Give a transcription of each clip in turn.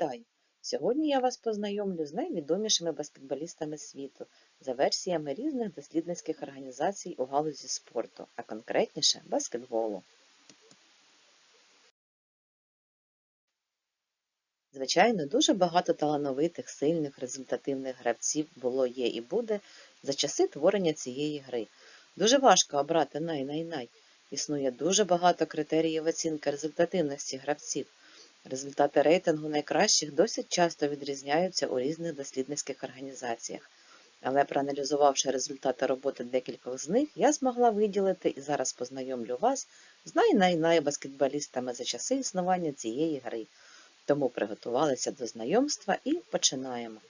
Вітаю! Сьогодні я вас познайомлю з найвідомішими баскетболістами світу за версіями різних дослідницьких організацій у галузі спорту, а конкретніше баскетболу. Звичайно, дуже багато талановитих, сильних, результативних гравців було, є і буде за часи творення цієї гри. Дуже важко обрати най-най-най. Існує дуже багато критеріїв оцінки результативності гравців. Результати рейтингу найкращих досить часто відрізняються у різних дослідницьких організаціях. Але проаналізувавши результати роботи декількох з них, я змогла виділити і зараз познайомлю вас з най-най-най баскетболістами за часи існування цієї гри. Тому приготувалися до знайомства і починаємо.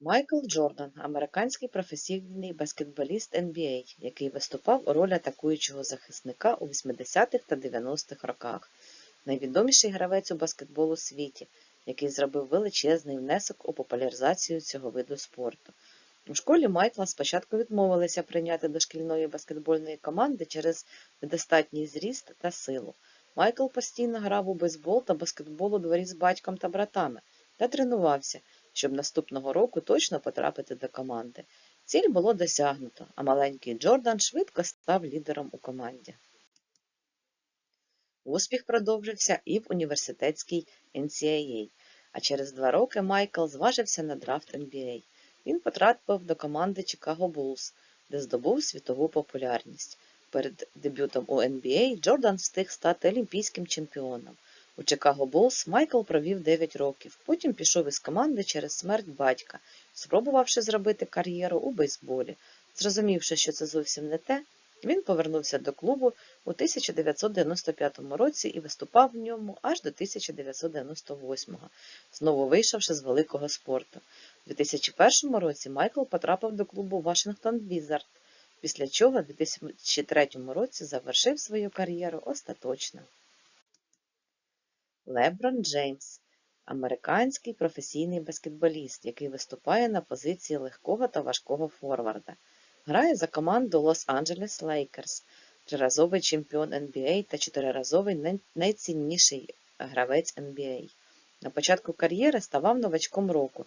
Майкл Джордан американський професійний баскетболіст NBA, який виступав у ролі атакуючого захисника у 80-х та 90-х роках найвідоміший гравець у баскетболу світі, який зробив величезний внесок у популяризацію цього виду спорту. У школі Майкла спочатку відмовилися прийняти до шкільної баскетбольної команди через недостатній зріст та силу. Майкл постійно грав у бейсбол та баскетбол у дворі з батьком та братами та тренувався, щоб наступного року точно потрапити до команди. Ціль було досягнуто, а маленький Джордан швидко став лідером у команді. Успіх продовжився і в університетській NCAA, а через два роки Майкл зважився на драфт NBA. Він потрапив до команди Chicago Bulls, де здобув світову популярність. Перед дебютом у NBA Джордан встиг стати олімпійським чемпіоном. У Chicago Bulls Майкл провів 9 років, потім пішов із команди через смерть батька, спробувавши зробити кар'єру у бейсболі. Зрозумівши, що це зовсім не те, він повернувся до клубу у 1995 році і виступав в ньому аж до 1998-го, знову вийшовши з великого спорту. У 2001 році Майкл потрапив до клубу Вашингтон Візард, після чого у 2003 році завершив свою кар'єру остаточно. Леброн Джеймс американський професійний баскетболіст, який виступає на позиції легкого та важкого форварда. Грає за команду Лос-Анджелес Лейкерс, триразовий чемпіон NBA та чотириразовий найцінніший гравець NBA. На початку кар'єри ставав новачком року.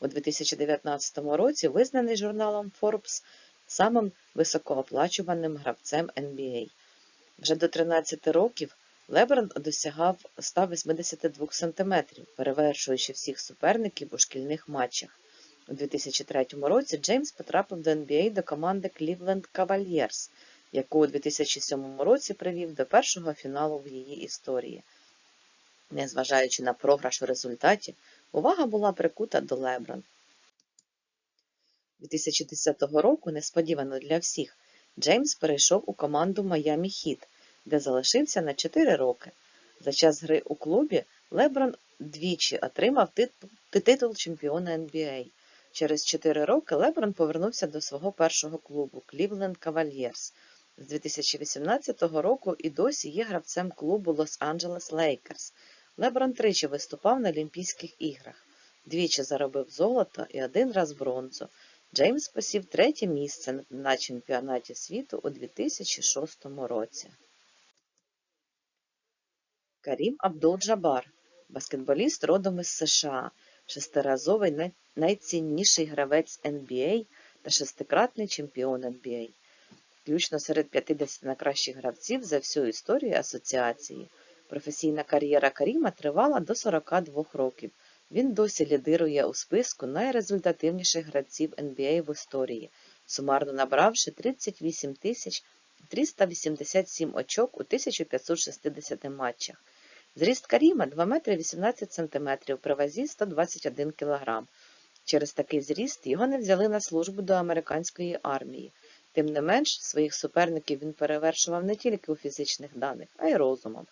У 2019 році визнаний журналом Forbes самим високооплачуваним гравцем NBA. Вже до 13 років Леброн досягав 182 см, перевершуючи всіх суперників у шкільних матчах. У 2003 році Джеймс потрапив до NBA до команди Cleveland Cavaliers, яку у 2007 році привів до першого фіналу в її історії. Незважаючи на програш у результаті, увага була прикута до Леброн. 2010 року, несподівано для всіх, Джеймс перейшов у команду Miami Heat, де залишився на 4 роки. За час гри у клубі Леброн двічі отримав титул чемпіона NBA. Через 4 роки Леброн повернувся до свого першого клубу Cleveland Cavaliers. З 2018 року і досі є гравцем клубу Лос-Анджелес Лейкерс. Леброн тричі виступав на Олімпійських іграх, двічі заробив золото і один раз бронзу. Джеймс посів третє місце на чемпіонаті світу у 2006 році. Карім Абдул-Джабар баскетболіст родом із США, шестиразовий найцінніший гравець NBA та шестикратний чемпіон NBA, включно серед 50 найкращих гравців за всю історію асоціації. Професійна кар'єра Каріма тривала до 42 років. Він досі лідирує у списку найрезультативніших гравців NBA в історії, сумарно набравши 38 тисяч 387 очок у 1560 матчах. Зріст Каріма 2 метри 18 см при вазі 121 кг. Через такий зріст його не взяли на службу до американської армії. Тим не менш, своїх суперників він перевершував не тільки у фізичних даних, а й розумом.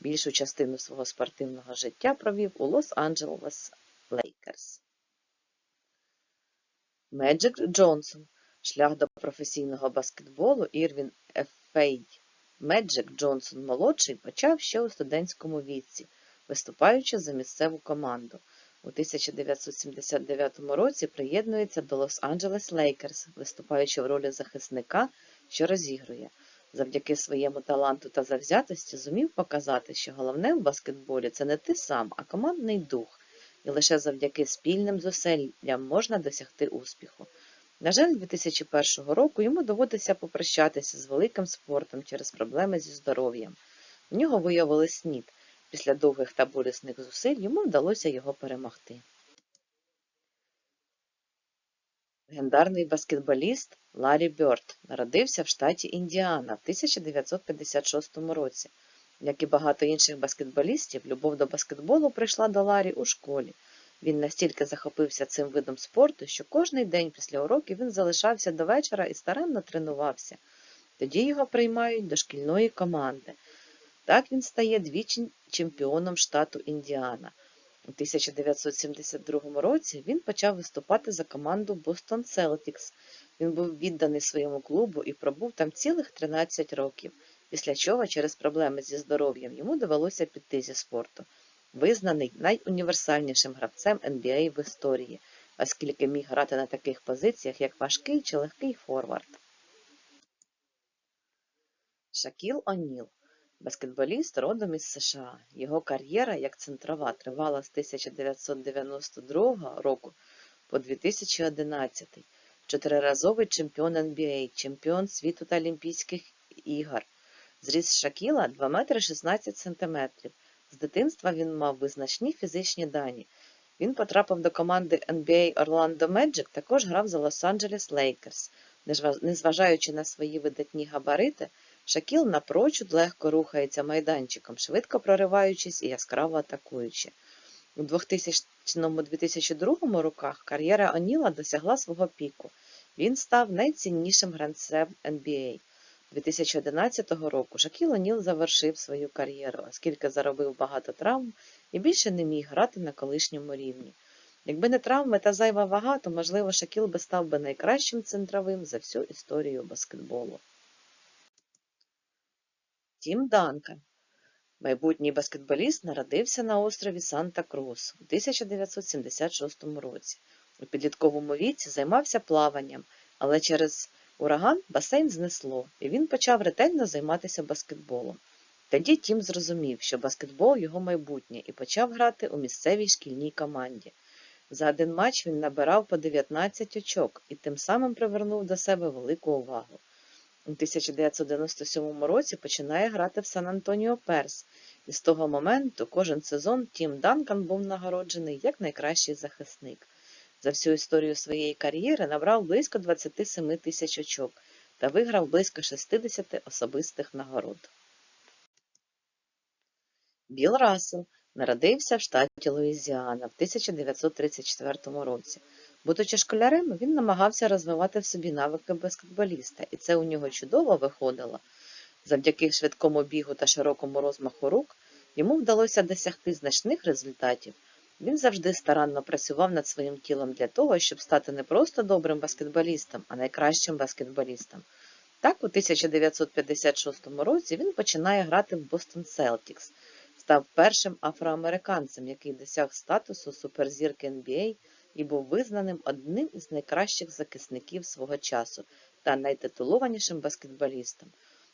Більшу частину свого спортивного життя провів у Лос-Анджелес Лейкерс. Меджик Джонсон. Шлях до професійного баскетболу Ірвін Ефей Меджик Джонсон молодший почав ще у студентському віці, виступаючи за місцеву команду. У 1979 році приєднується до Лос-Анджелес Лейкерс, виступаючи в ролі захисника, що розігрує. Завдяки своєму таланту та завзятості зумів показати, що головне в баскетболі це не ти сам, а командний дух, і лише завдяки спільним зусиллям можна досягти успіху. На жаль, 2001 року йому доводиться попрощатися з великим спортом через проблеми зі здоров'ям. В нього виявили снід. Після довгих та болісних зусиль йому вдалося його перемогти. Легендарний баскетболіст Ларі Бьорд народився в штаті Індіана в 1956 році. Як і багато інших баскетболістів, любов до баскетболу прийшла до Ларі у школі. Він настільки захопився цим видом спорту, що кожний день після уроків він залишався до вечора і старанно тренувався. Тоді його приймають до шкільної команди. Так він стає двічі чемпіоном штату Індіана. У 1972 році він почав виступати за команду Boston Celtics. Він був відданий своєму клубу і пробув там цілих 13 років, після чого через проблеми зі здоров'ям йому довелося піти зі спорту. Визнаний найуніверсальнішим гравцем NBA в історії, оскільки міг грати на таких позиціях, як важкий чи легкий форвард. Шакіл О'Ніл Баскетболіст родом із США. Його кар'єра як центрова тривала з 1992 року по 2011. Чотириразовий чемпіон NBA, чемпіон світу та Олімпійських ігор. Зріс Шакіла 2 метри 16 сантиметрів. З дитинства він мав визначні фізичні дані. Він потрапив до команди NBA Orlando Magic, також грав за Лос-Анджелес Лейкерс. Незважаючи на свої видатні габарити, Шакіл напрочуд легко рухається майданчиком, швидко прориваючись і яскраво атакуючи. У 2000-2002 роках кар'єра Оніла досягла свого піку. Він став найціннішим гравцем NBA. 2011 року Шакіл Оніл завершив свою кар'єру, оскільки заробив багато травм і більше не міг грати на колишньому рівні. Якби не травми та зайва вага, то, можливо, Шакіл би став би найкращим центровим за всю історію баскетболу. Тім Данкан. Майбутній баскетболіст народився на острові Санта-Крус у 1976 році. У підлітковому віці займався плаванням, але через ураган басейн знесло, і він почав ретельно займатися баскетболом. Тоді Тім зрозумів, що баскетбол його майбутнє, і почав грати у місцевій шкільній команді. За один матч він набирав по 19 очок і тим самим привернув до себе велику увагу. У 1997 році починає грати в Сан-Антоніо Перс, і з того моменту кожен сезон Тім Данкан був нагороджений як найкращий захисник. За всю історію своєї кар'єри набрав близько 27 тисяч очок та виграв близько 60 особистих нагород. Біл Рассел народився в штаті Луїзіана в 1934 році. Будучи школярем, він намагався розвивати в собі навики баскетболіста, і це у нього чудово виходило. Завдяки швидкому бігу та широкому розмаху рук йому вдалося досягти значних результатів. Він завжди старанно працював над своїм тілом для того, щоб стати не просто добрим баскетболістом, а найкращим баскетболістом. Так, у 1956 році він починає грати в Бостон Селтікс, став першим афроамериканцем, який досяг статусу суперзірки NBA і був визнаним одним із найкращих захисників свого часу та найтитулованішим баскетболістом.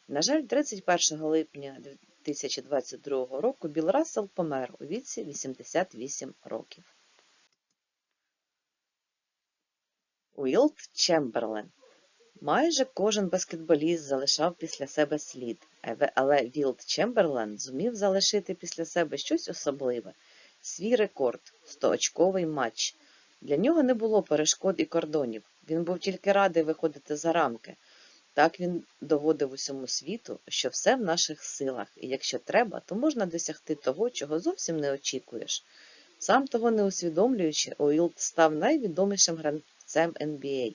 На жаль, 31 липня 2022 року Біл Рассел помер у віці 88 років. Уілт Чемберлен Майже кожен баскетболіст залишав після себе слід, але Вілд Чемберлен зумів залишити після себе щось особливе свій рекорд 100-очковий матч. Для нього не було перешкод і кордонів. Він був тільки радий виходити за рамки. Так він доводив усьому світу, що все в наших силах, і якщо треба, то можна досягти того, чого зовсім не очікуєш. Сам того не усвідомлюючи, Уілд став найвідомішим гравцем NBA.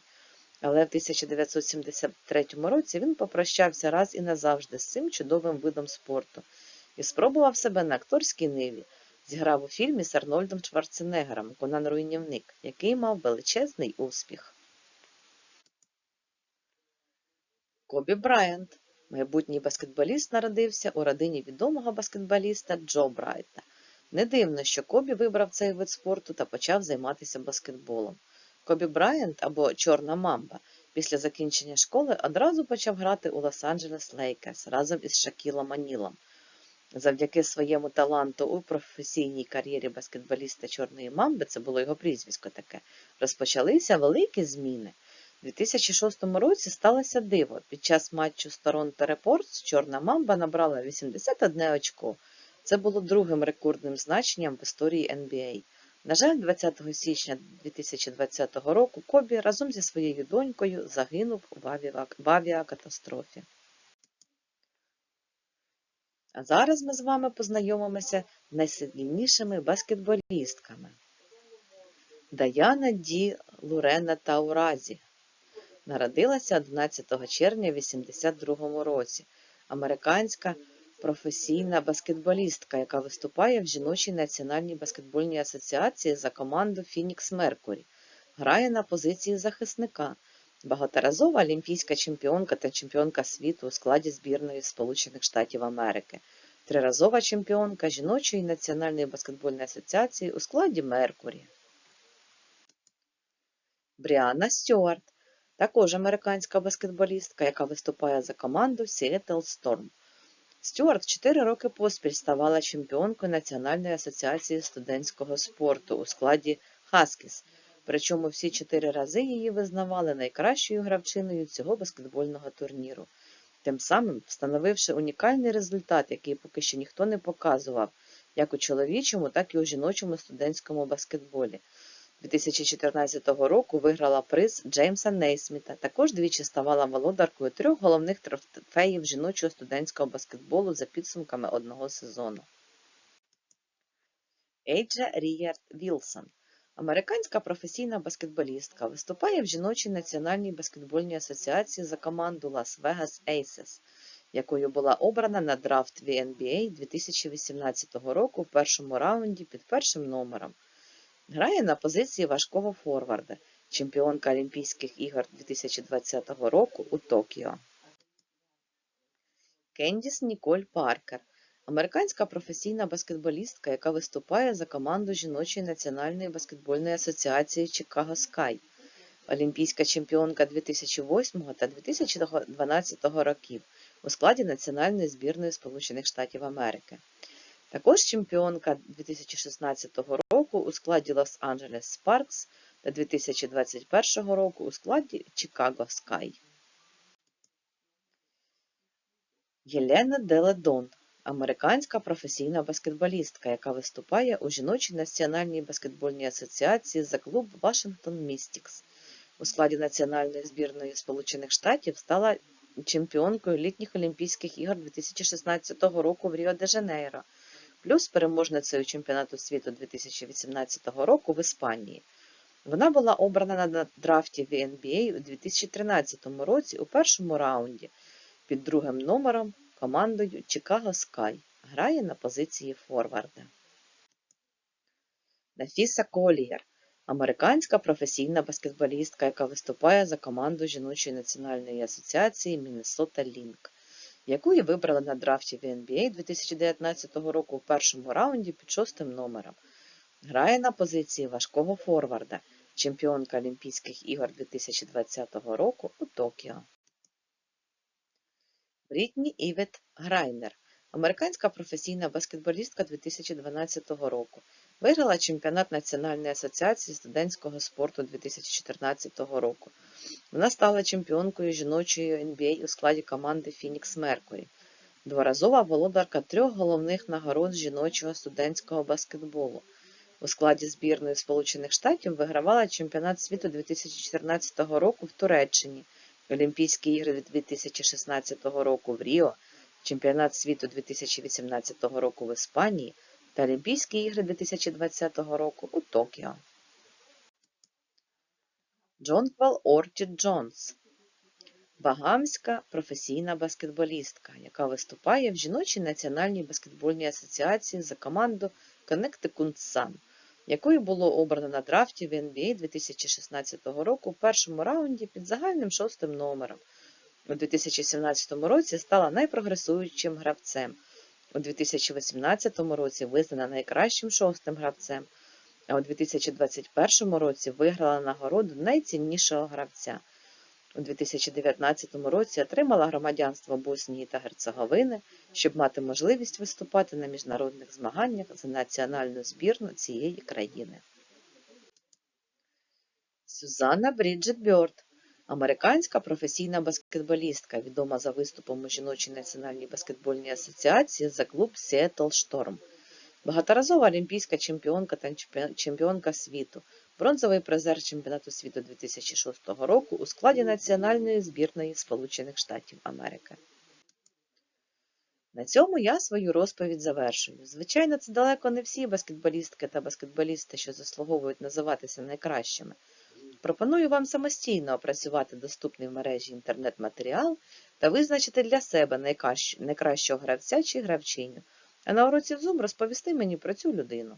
Але в 1973 році він попрощався раз і назавжди з цим чудовим видом спорту і спробував себе на акторській ниві. Зіграв у фільмі з Арнольдом Шварценеггером Конан Руйнівник, який мав величезний успіх. Кобі Брайант. Майбутній баскетболіст народився у родині відомого баскетболіста Джо Брайта. Не дивно, що Кобі вибрав цей вид спорту та почав займатися баскетболом. Кобі Брайант або Чорна мамба Після закінчення школи одразу почав грати у Лос-Анджелес Лейкерс разом із Шакілом Анілом. Завдяки своєму таланту у професійній кар'єрі баскетболіста Чорної Мамби, це було його прізвисько таке, розпочалися великі зміни. У 2006 році сталося диво. Під час матчу з Торонто Репортс Чорна Мамба набрала 81 очко. Це було другим рекордним значенням в історії NBA. На жаль, 20 січня 2020 року Кобі разом зі своєю донькою загинув в авіакатастрофі. А зараз ми з вами познайомимося з найсильнішими баскетболістками. Даяна Ді Лурена Тауразі народилася 11 червня 1982 році. Американська професійна баскетболістка, яка виступає в жіночій національній баскетбольній асоціації за команду Фінікс Меркурі. Грає на позиції захисника. Багаторазова олімпійська чемпіонка та чемпіонка світу у складі збірної Сполучених Штатів Америки. Триразова чемпіонка жіночої національної баскетбольної асоціації у складі Меркурі. Бріанна Стюарт також американська баскетболістка, яка виступає за команду Seattle Storm. Стюарт 4 роки поспіль ставала чемпіонкою Національної асоціації студентського спорту у складі Хаскіс, причому всі чотири рази її визнавали найкращою гравчиною цього баскетбольного турніру, тим самим встановивши унікальний результат, який поки що ніхто не показував, як у чоловічому, так і у жіночому студентському баскетболі. 2014 року виграла приз Джеймса Нейсміта. Також двічі ставала володаркою трьох головних трофеїв жіночого студентського баскетболу за підсумками одного сезону. Ейджа Ріярд Вілсон Американська професійна баскетболістка виступає в жіночій національній баскетбольній асоціації за команду Las Vegas Aces, якою була обрана на драфт NBA 2018 року в першому раунді під першим номером. Грає на позиції важкого форварда, чемпіонка Олімпійських ігор 2020 року у Токіо. Кендіс Ніколь Паркер американська професійна баскетболістка, яка виступає за команду жіночої національної баскетбольної асоціації Chicago Sky, олімпійська чемпіонка 2008 та 2012 років у складі національної збірної Сполучених Штатів Америки. Також чемпіонка 2016 року у складі Лос-Анджелес Sparks та 2021 року у складі Chicago Sky. Єлена Деледон американська професійна баскетболістка, яка виступає у жіночій національній баскетбольній асоціації за клуб Washington Mystics. У складі національної збірної Сполучених Штатів стала чемпіонкою літніх Олімпійських ігор 2016 року в Ріо-де-Жанейро, плюс переможницею чемпіонату світу 2018 року в Іспанії. Вона була обрана на драфті в NBA у 2013 році у першому раунді під другим номером командою Chicago Sky. Грає на позиції форварда. Нафіса Колієр американська професійна баскетболістка, яка виступає за команду жіночої національної асоціації Міннесота Лінк, яку і вибрали на драфті в NBA 2019 року в першому раунді під шостим номером. Грає на позиції важкого форварда, чемпіонка Олімпійських ігор 2020 року у Токіо. Брітні Івет Грайнер, американська професійна баскетболістка 2012 року. Виграла чемпіонат Національної асоціації студентського спорту 2014 року. Вона стала чемпіонкою жіночої NBA у складі команди Phoenix Mercury. Дворазова володарка трьох головних нагород жіночого студентського баскетболу. У складі збірної Сполучених Штатів вигравала чемпіонат світу 2014 року в Туреччині, Олімпійські ігри 2016 року в Ріо, Чемпіонат світу 2018 року в Іспанії та Олімпійські ігри 2020 року у Токіо. Джонквал Орчід Джонс Багамська професійна баскетболістка, яка виступає в жіночій національній баскетбольній асоціації за команду Connecticut Sun, якою було обрано на драфті в NBA 2016 року в першому раунді під загальним шостим номером. У 2017 році стала найпрогресуючим гравцем. У 2018 році визнана найкращим шостим гравцем, а у 2021 році виграла нагороду найціннішого гравця. У 2019 році отримала громадянство Боснії та Герцеговини, щоб мати можливість виступати на міжнародних змаганнях за національну збірну цієї країни. Сюзанна Бріджет Бьорд американська професійна баскетболістка, відома за виступом у жіночій національній баскетбольній асоціації за клуб Seattle Storm. Багаторазова олімпійська чемпіонка та чемпіонка світу, бронзовий призер чемпіонату світу 2006 року у складі національної збірної Сполучених Штатів Америки. На цьому я свою розповідь завершую. Звичайно, це далеко не всі баскетболістки та баскетболісти, що заслуговують називатися найкращими. Пропоную вам самостійно опрацювати доступний в мережі інтернет-матеріал та визначити для себе найкращого гравця чи гравчиню, а на уроці Zoom розповісти мені про цю людину.